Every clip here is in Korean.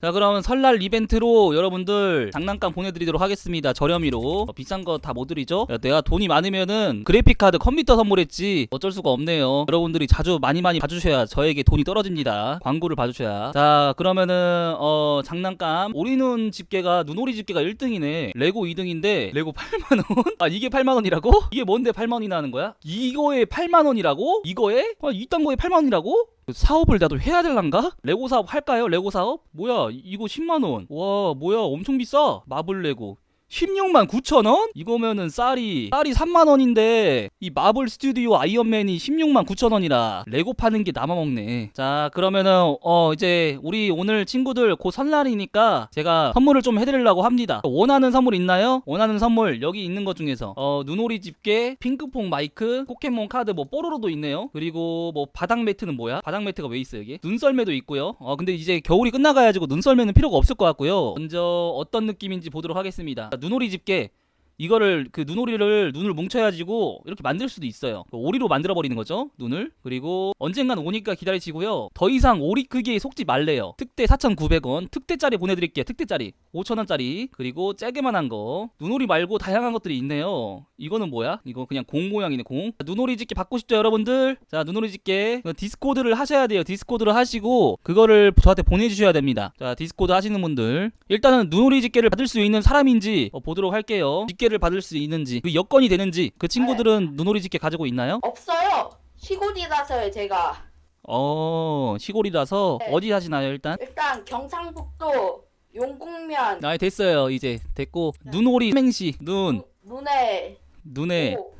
자 그러면 설날 이벤트로 여러분들 장난감 보내드리도록 하겠습니다 저렴이로 어, 비싼 거 다 못 드리죠 야, 내가 돈이 많으면은 그래픽카드 컴퓨터 선물했지 어쩔 수가 없네요 여러분들이 자주 많이 많이 봐주셔야 저에게 돈이 떨어집니다 광고를 봐주셔야 자 그러면은 어 장난감 오리눈 집게가 눈오리 집게가 1등이네 레고 2등인데 레고 8만원? 아 이게 8만원이라고? 이게 뭔데 8만원이나 하는 거야? 이거에 8만원이라고? 이거에? 아 이딴 거에 8만원이라고? 사업을 나도 해야 될란가? 레고 사업 할까요? 레고 사업? 뭐야 이거 10만원 와 뭐야 엄청 비싸 마블 레고 16만 9천 원? 이거면은 쌀이 쌀이 3만 원인데 이 마블 스튜디오 아이언맨이 16만 9천 원이라 레고 파는 게 나만 먹네. 자 그러면은 어 이제 우리 오늘 친구들 곧 설날이니까 제가 선물을 좀 해드리려고 합니다. 원하는 선물 있나요? 원하는 선물 여기 있는 것 중에서 어 눈오리 집게, 핑크퐁 마이크, 포켓몬 카드 뭐 뽀로로도 있네요. 그리고 뭐 바닥 매트는 뭐야? 바닥 매트가 왜 있어 여기? 눈썰매도 있고요. 어 근데 이제 겨울이 끝나가야지고 눈썰매는 필요가 없을 것 같고요. 먼저 어떤 느낌인지 보도록 하겠습니다. 눈오리 집게 이거를 그 눈오리를 눈을 뭉쳐가지고 이렇게 만들 수도 있어요. 그 오리로 만들어 버리는 거죠. 눈을. 그리고 언젠간 오니까 기다리시고요. 더 이상 오리 크기에 속지 말래요. 특대 4,900원. 특대짜리 보내드릴게요. 특대짜리 5,000원짜리. 그리고 째게만한 거. 눈오리 말고 다양한 것들이 있네요. 이거는 뭐야? 이거 그냥 공 모양이네 공. 자, 눈오리 집게 받고 싶죠 여러분들? 자 눈오리 집게 디스코드를 하셔야 돼요. 디스코드를 하시고 그거를 저한테 보내주셔야 됩니다. 자 디스코드 하시는 분들 일단은 눈오리 집게를 받을 수 있는 사람인지 어, 보도록 할게요. 집게를 받을 수 있는지 그 여건이 되는지 그 친구들은 눈오리 집게 가지고 있나요? 없어요. 시골이라서요, 제가. 어 시골이라서 네. 어디 사시나요 일단? 일단 경상북도 용궁면 아 됐어요 이제 됐고 눈오리 삼행시 눈 눈에 눈에 오,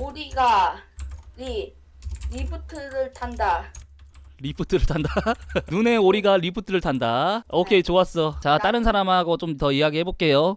오리가 리 리프트를 탄다. 리프트를 탄다. 눈에 오리가 리프트를 탄다. 오케이 좋았어. 자 다른 사람하고 좀 더 이야기 해볼게요.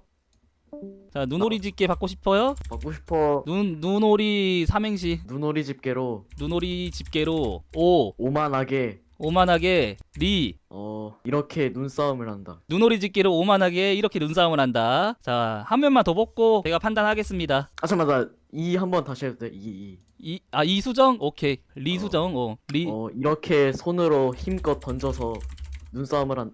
자 눈오리 집게 받고 싶어요? 받고 싶어. 눈 눈오리 삼행시. 눈오리 집게로. 눈오리 집게로. 오. 오만하게. 오만하게 리. 어 이렇게 눈싸움을 한다. 눈오리 집게로 오만하게 이렇게 눈싸움을 한다. 자한 면만 더 뽑고 제가 판단하겠습니다. 아 잠깐만 나이 한번 다시 해도 돼? 이, 이. 아 이수정? 오케이. 리수정. 어리. 이. 어 이렇게 손으로 힘껏 던져서 눈싸움을 한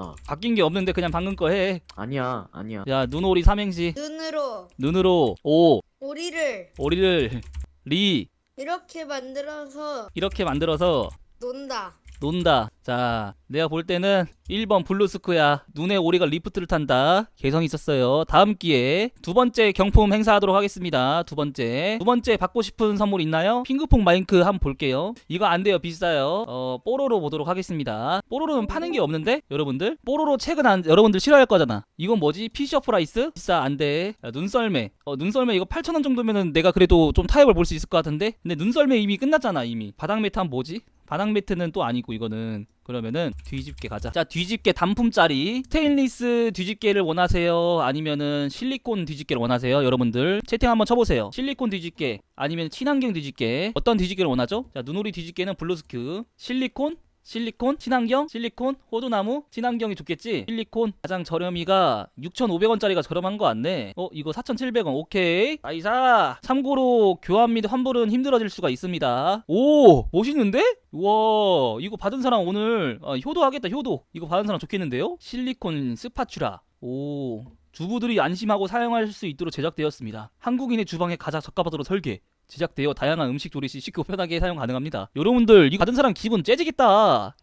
다 바뀐 게 없는데 그냥 방금 거 해. 아니야 아니야. 자 눈오리 삼행시. 눈으로. 눈으로. 오. 오리를. 오리를. 리. 이렇게 만들어서 이렇게 만들어서 논다. 논다. 자, 내가 볼 때는 1번 블루스크야. 눈에 오리가 리프트를 탄다. 개성 있었어요. 다음 기회에 두 번째 경품 행사하도록 하겠습니다. 두 번째. 두 번째 받고 싶은 선물 있나요? 핑크퐁 마이크 한번 볼게요. 이거 안 돼요. 비싸요. 어, 뽀로로 보도록 하겠습니다. 뽀로로는 파는 게 없는데? 여러분들? 뽀로로 책은 안, 여러분들 싫어할 거잖아. 이건 뭐지? 피셔 프라이스? 비싸, 안 돼. 야, 눈썰매. 어, 눈썰매 이거 8,000원 정도면은 내가 그래도 좀 타협을 볼 수 있을 것 같은데? 근데 눈썰매 이미 끝났잖아, 이미. 바닥 한 뭐지? 바닥 매트는 또 아니고 이거는 그러면은 뒤집게 가자. 자 뒤집게 단품짜리 스테인리스 뒤집게를 원하세요? 아니면은 실리콘 뒤집게를 원하세요? 여러분들 채팅 한번 쳐보세요. 실리콘 뒤집게 아니면 친환경 뒤집게 어떤 뒤집게를 원하죠? 자 눈오리 뒤집게는 블루스큐 실리콘 실리콘, 친환경, 실리콘, 호두나무, 친환경이 좋겠지? 실리콘 가장 저렴이가 6,500원짜리가 저렴한 거 같네. 어, 이거 4,700원. 오케이. 아이사. 참고로 교환 및 환불은 힘들어질 수가 있습니다. 오, 멋있는데? 우와, 이거 받은 사람 오늘 아, 효도 하겠다. 효도. 이거 받은 사람 좋겠는데요? 실리콘 스파츄라. 오. 주부들이 안심하고 사용할 수 있도록 제작되었습니다. 한국인의 주방에 가장 적합하도록 설계. 제작되어 다양한 음식 조리 시 쉽고 편하게 사용 가능합니다. 여러분들 이거 받은 사람 기분 째지겠다.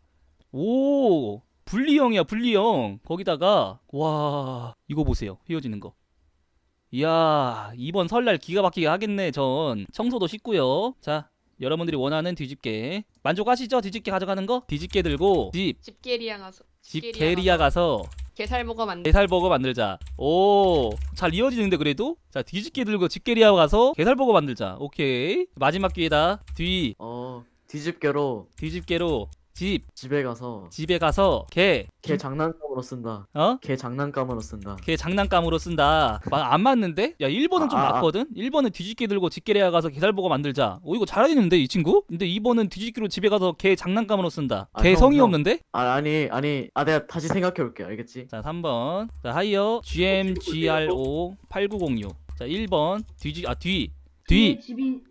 오 분리형이야 분리형. 거기다가 와 이거 보세요 휘어지는 거. 이야 이번 설날 기가 막히게 하겠네 전 청소도 쉽고요. 자 여러분들이 원하는 뒤집개 만족하시죠? 뒤집개 가져가는 거? 뒤집개 들고 집 집게리아 가서 집게리아 가서 게살버거 만들 게살버거 만들자. 오, 잘 이어지는데 그래도? 자, 뒤집게 들고 집게리아 가서 게살버거 만들자. 오케이. 마지막 기회다. 뒤, 어 뒤집개로 뒤집게로 집, 집에 가서 집에 가서 개, 개 장난감으로 쓴다 어? 개 장난감으로 쓴다 개 장난감으로 쓴다. 마- 안 맞는데? 야, 1번은 좀 아, 아, 아. 맞거든? 1번은 뒤집게 들고 집게리아 가서 게살버거 만들자. 오, 이거 잘하겠는데, 이 친구? 근데 2번은 뒤집기로 집에 가서 개 장난감으로 쓴다. 아, 개성이 형, 형. 없는데? 아 아니 아니 아 내가 다시 생각해 볼게 알겠지? 자, 3번. 자, 하이어 GMGRO 8906. 자, 1번. 뒤지 아, 뒤. 뒤. 집이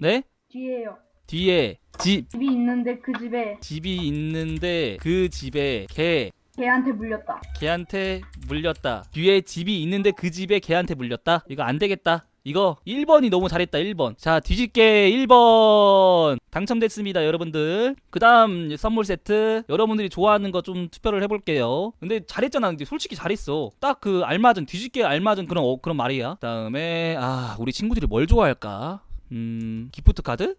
네? 뒤에요. 뒤에 집 집이 있는데 그 집에 집이 있는데 그 집에 개 걔한테 물렸다. 걔한테 물렸다. 뒤에 집이 있는데 그 집에 걔한테 물렸다. 이거 안 되겠다. 이거 1번이 너무 잘했다. 1번. 자, 뒤집게 1번 당첨됐습니다, 여러분들. 그 다음 선물 세트 여러분들이 좋아하는 거 좀 투표를 해 볼게요. 근데 잘했잖아. 근데 솔직히 잘했어. 딱 그 알맞은 뒤집게 알맞은 그런 어, 그런 말이야. 그 다음에 아, 우리 친구들이 뭘 좋아할까? 음, 기프트 카드?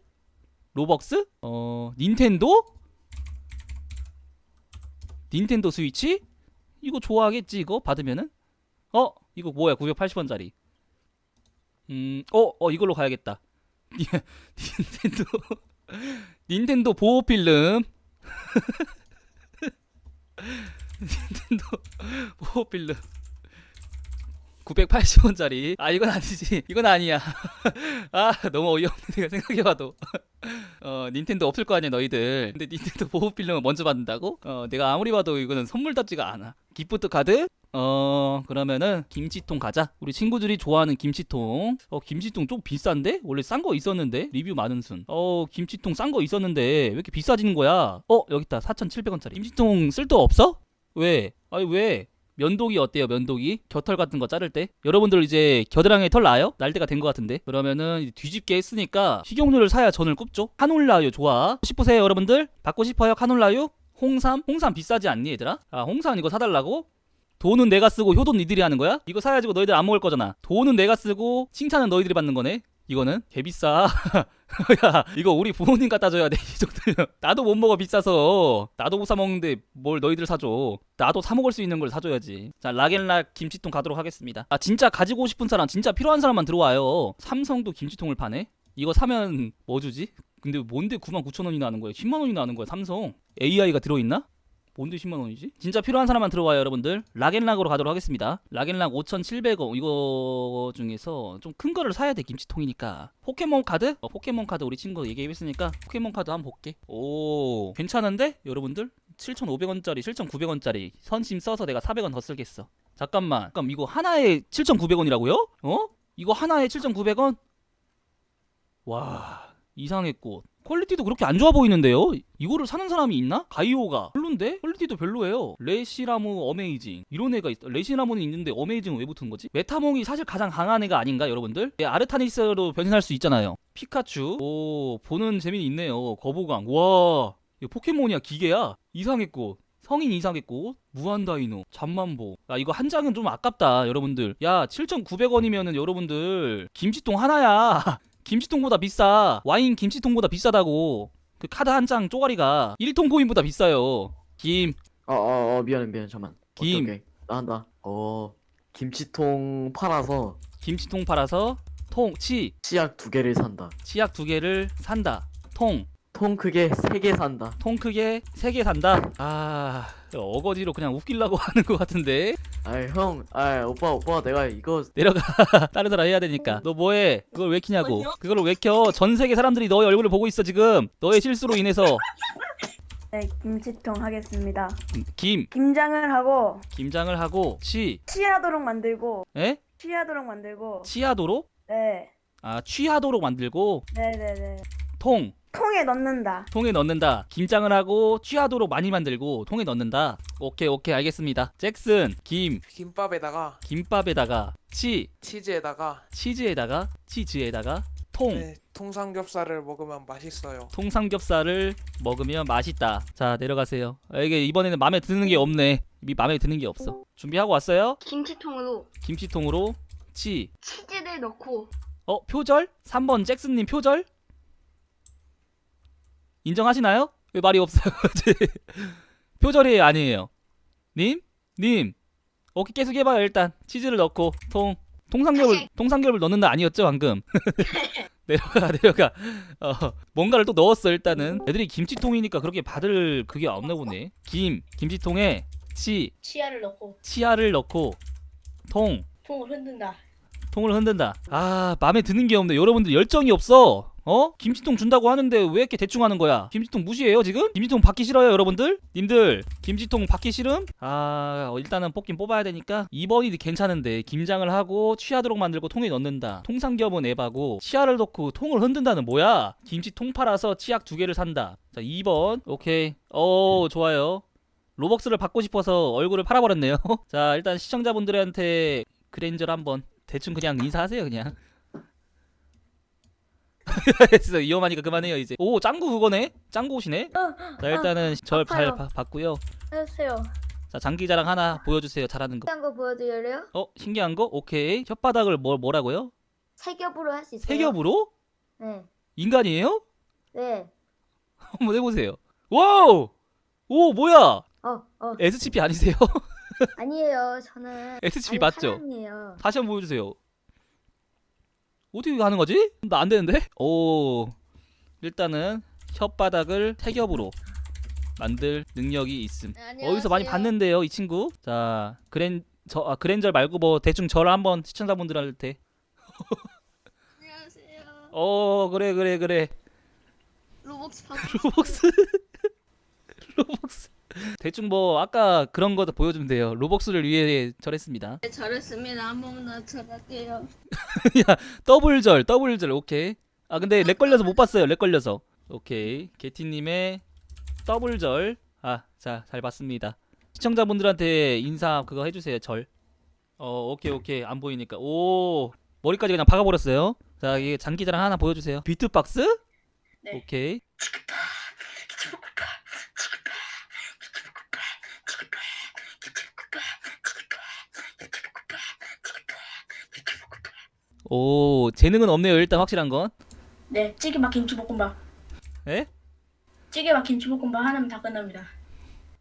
로벅스? 어, 닌텐도? 닌텐도 스위치? 이거 좋아하겠지 이거? 받으면은? 어 이거 뭐야 980원짜리. 음 어 어 이걸로 가야겠다. 닌텐도. 닌텐도 보호 필름. 닌텐도 보호 필름 980원짜리. 아 이건 아니지. 이건 아니야. 아 너무 어이없네 내가 생각해봐도. 어 닌텐도 없을 거 아니야 너희들. 근데 닌텐도 보호 필름을 먼저 받는다고? 어 내가 아무리 봐도 이거는 선물답지가 않아. 기프트 카드? 어 그러면은 김치통 가자. 우리 친구들이 좋아하는 김치통. 어 김치통 좀 비싼데? 원래 싼 거 있었는데? 리뷰 많은 순어 김치통 싼 거 있었는데 왜 이렇게 비싸지는 거야? 어 여기 있다. 4,700원짜리. 김치통 쓸데 없어? 왜? 아니 왜? 면도기 어때요 면도기? 겨털 같은 거 자를 때 여러분들 이제 겨드랑이에 털 나요? 날 때가 된 것 같은데 그러면은 뒤집게 했으니까 식용유를 사야 전을 굽죠 카놀라유 좋아 싶으세요 여러분들? 받고 싶어요 카놀라유? 홍삼? 홍삼 비싸지 않니 얘들아? 아 홍삼 이거 사달라고? 돈은 내가 쓰고 효도는 니들이 하는 거야? 이거 사야지 너희들 안 먹을 거잖아 돈은 내가 쓰고 칭찬은 너희들이 받는 거네 이거는? 개 비싸? 야 이거 우리 부모님 갖다 줘야 돼 이 정도면. 나도 못 먹어 비싸서. 나도 못 사 먹는데 뭘 너희들 사줘. 나도 사 먹을 수 있는 걸 사줘야지. 자 락앤락 김치통 가도록 하겠습니다. 아 진짜 가지고 싶은 사람 진짜 필요한 사람만 들어와요. 삼성도 김치통을 파네? 이거 사면 뭐 주지? 근데 뭔데 99,000원이나 하는 거야? 10만 원이나 하는 거야 삼성? AI가 들어있나? 뭔데 10만 원이지? 진짜 필요한 사람만 들어와요, 여러분들. 락앤락으로 가도록 하겠습니다. 락앤락 5,700원 이거 중에서 좀 큰 거를 사야 돼 김치통이니까. 포켓몬 카드? 어, 포켓몬 카드 우리 친구 얘기했으니까 포켓몬 카드 한번 볼게. 오, 괜찮은데, 여러분들? 7,500원짜리, 7,900원짜리 선심 써서 내가 400원 더 쓸겠어. 잠깐만, 그럼 이거 하나에 7,900원이라고요? 어? 이거 하나에 7,900원? 와, 이상의 꽃. 퀄리티도 그렇게 안 좋아 보이는데요? 이거를 사는 사람이 있나? 가이오가 별론데? 퀄리티도 별로예요. 레시라무 어메이징 이런 애가 있... 레시라무는 있는데 어메이징은 왜 붙은 거지? 메타몽이 사실 가장 강한 애가 아닌가 여러분들? 예, 아르타니스로 변신할 수 있잖아요. 피카츄 오 보는 재미는 있네요. 거부강 와 이거 포켓몬이야 기계야 이상했고 성인 이상했고 무한다이노 잠만보 야 이거 한 장은 좀 아깝다 여러분들 야 7,900원이면은 여러분들 김치통 하나야 김치통보다 비싸. 와인 김치통보다 비싸다고. 그 카드 한 장 쪼가리가 1통 코인보다 비싸요. 김, 어어어 미안해 미안해 잠만 김. 오케이, 오케이. 나 한다 어 김치통 팔아서 김치통 팔아서 통, 치, 치약 두 개를 산다 치약 두 개를 산다. 통, 통 크게 세 개 산다 통 크게 세 개 산다. 아, 어거지로 그냥 웃기려고 하는 것 같은데. 아이 형 아이 오빠 오빠 내가 이거 내려가. 다른 사람 해야 되니까. 너 뭐해? 그걸 왜 키냐고. 그걸 왜 켜? 전 세계 사람들이 너의 얼굴을 보고 있어 지금. 너의 실수로 인해서. 네, 김치통 하겠습니다. 김, 김장을 하고 김장을 하고 치, 취하도록 만들고 에? 취하도록 만들고 치하도록? 네, 아, 취하도록 만들고 네, 네, 네. 통. 통에 넣는다. 통에 넣는다. 김장을 하고 취하도록 많이 만들고 통에 넣는다. 오케이 오케이 알겠습니다. 잭슨 김 김밥에다가 김밥에다가 치 치즈에다가 치즈에다가 치즈에다가 통 네, 통삼겹살을 먹으면 맛있어요. 통삼겹살을 먹으면 맛있다. 자 내려가세요. 아, 이게 이번에는 마음에 드는 게 없네. 이 마음에 드는 게 없어. 준비하고 왔어요? 김치통으로 김치통으로 치. 치즈를 넣고 어 표절? 3번 잭슨님 표절? 인정하시나요? 왜 말이 없어요? 표절이 아니에요. 님? 님. 오케이 계속 해봐요 일단 치즈를 넣고 통 통삼겹을 통삼겹을 넣는다 아니었죠 방금 내려가 내려가 어 뭔가를 또 넣었어 일단은 애들이 김치통이니까 그렇게 받을 그게 없나 보네 김 김치통에 치 치아를 넣고 치아를 넣고 통 통을 흔든다. 통을 흔든다. 아, 마음에 드는 게 없네. 여러분들 열정이 없어. 어? 김치통 준다고 하는데 왜 이렇게 대충 하는 거야? 김치통 무시해요 지금? 김치통 받기 싫어요 여러분들? 님들 김치통 받기 싫음? 아 일단은 뽑긴 뽑아야 되니까 2번이 괜찮은데 김장을 하고 취하도록 만들고 통에 넣는다 통상겸은 에바고 치아를 넣고 통을 흔든다는 뭐야? 김치통 팔아서 치약 두 개를 산다 자 2번 오케이 어 좋아요 로벅스를 받고 싶어서 얼굴을 팔아버렸네요 자 일단 시청자분들한테 그랜저를 한번 대충 그냥 인사하세요 그냥 그래서 위험하니까 그만해요 이제. 오 짱구 그거네? 짱구 옷이네? 어, 자 일단은 아, 절잘 아파요. 봤고요. 해주세요. 자 장기자랑 하나 보여주세요 잘하는 거. 딴거 보여드려요? 어 신기한 거? 오케이. 혓바닥을 뭐 뭐라고요? 세 겹으로 할 수 있어요. 세 겹으로? 네. 인간이에요? 네. 한번 해보세요. 와우! 오 뭐야? 어, 어. SCP 아니세요? 아니에요. 저는 SCP 아니, 맞죠? 사람이에요. 다시 한번 보여주세요. 어디 가는 거지? 나 안 되는데? 오 일단은 혓바닥을 태겹으로 만들 능력이 있음 네, 어, 안녕하세요. 어디서 많이 봤는데요 이 친구 자 그랜 저 아, 그랜절 말고 뭐 대충 저를 한번 시청자분들한테 안녕하세요. 어 그래 그래 그래 로벅스 로벅스 로벅스 대충 뭐 아까 그런 것도 보여주면 돼요. 로벅스를 위해 절했습니다. 네, 잘했습니다. 한 번 더 잘할게요. 야 더블절 더블절 오케이. 아 근데 렉 걸려서 못 봤어요. 렉 걸려서. 오케이 게티님의 더블절. 아자 잘 봤습니다. 시청자분들한테 인사 그거 해주세요. 절. 어 오케이 오케이 안 보이니까 오 머리까지 그냥 박아버렸어요. 자 이게 장기자랑 하나 보여주세요. 비트박스? 네. 오케이. 오 재능은 없네요 일단 확실한 건. 네, 찌개밥 김치볶음밥. 에? 찌개밥 김치볶음밥 하나면 다 끝납니다.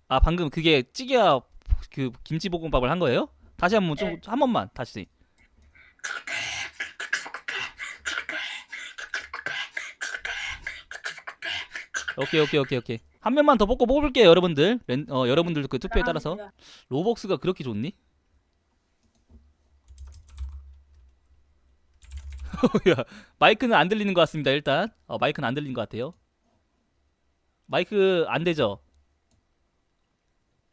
아 방금 그게 찌개와 그 김치볶음밥을 한 거예요? 다시 한번 좀 네. 번만 다시. 오케이 오케이 오케이 오케이 한 명만 더 뽑고 뽑을게요 여러분들 랜, 어, 여러분들도 그 투표에 아, 따라서 로벅스가 그렇게 좋니? 야, 마이크는 안 들리는 것 같습니다. 일단 어, 마이크는 안 들리는 것 같아요. 마이크 안 되죠?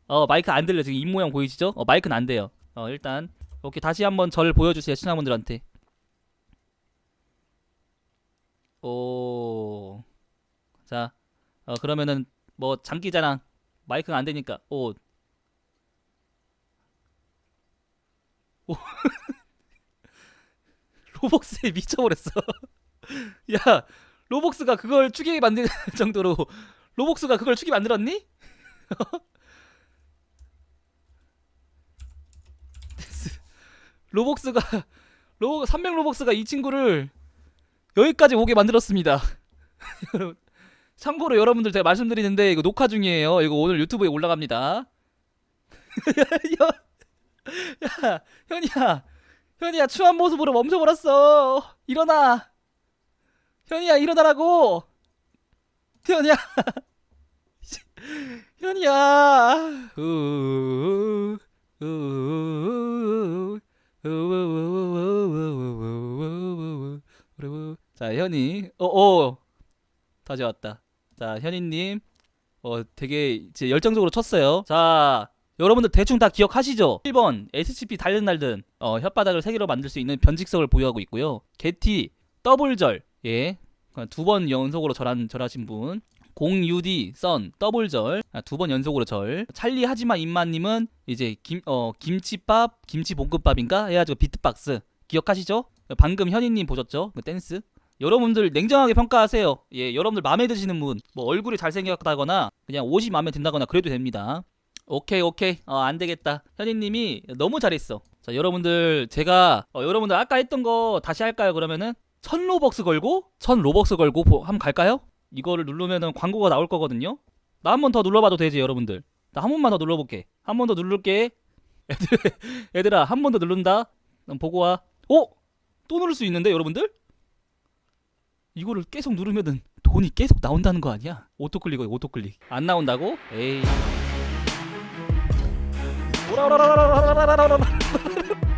어 마이크 안 들려 지금 입 모양 보이시죠? 어 마이크는 안 돼요. 어 일단 이렇게 다시 한번 저를 보여주세요 시청자분들한테. 오. 자, 어, 그러면은 뭐 장기자랑 마이크가 안 되니까 오. 오. 로벅스에 미쳐버렸어. 야, 로벅스가 그걸 추기 만들 정도로 로벅스가 그걸 추기 만들었니? 로벅스가 로 300 로벅스가 이 친구를 여기까지 오게 만들었습니다. 참고로 여러분들 제가 말씀드리는데 이거 녹화 중이에요. 이거 오늘 유튜브에 올라갑니다. 야, 야, 현이야, 현이야 추한 모습으로 멈춰버렸어 일어나 현이야 일어나라고 현이야 현이야 자 현이 어어 다시 왔다 자 현이님 어 되게 이제 열정적으로 쳤어요 자 여러분들 대충 다 기억하시죠? 1번 SCP 달든 달든 어, 혓바닥을 세 개로 만들 수 있는 변직석을 보유하고 있고요. 게티 더블절 예. 두 번 연속으로 절한 절하신 분. 공유디 선 더블절 아, 두 번 연속으로 절 찰리 하지마 임마님은 이제 김 어 김치밥 김치 볶음밥인가 해가지고 비트박스 기억하시죠? 방금 현이님 보셨죠? 그 댄스 여러분들 냉정하게 평가하세요. 예, 여러분들 마음에 드시는 분, 뭐 얼굴이 잘생겼다거나 그냥 옷이 마음에 든다거나 그래도 됩니다. 오케이 오케이 어, 안 되겠다. 현이님이 너무 잘했어. 자 여러분들 제가 어, 여러분들 아까 했던 거 다시 할까요? 그러면은 천 로벅스 걸고 천 로벅스 걸고 보, 한번 갈까요? 이거를 누르면은 광고가 나올 거거든요. 나 한 번 더 눌러봐도 되지 여러분들. 나 한 번만 더 눌러볼게. 한 번 더 누를게. 애들, 얘들아 한 번 더 누른다. 보고 와. 오, 또 누를 수 있는데 여러분들? 이거를 계속 누르면은 돈이 계속 나온다는 거 아니야? 오토클릭 오토클릭 안 나온다고? 에이 오라오라오라오라오라오라오라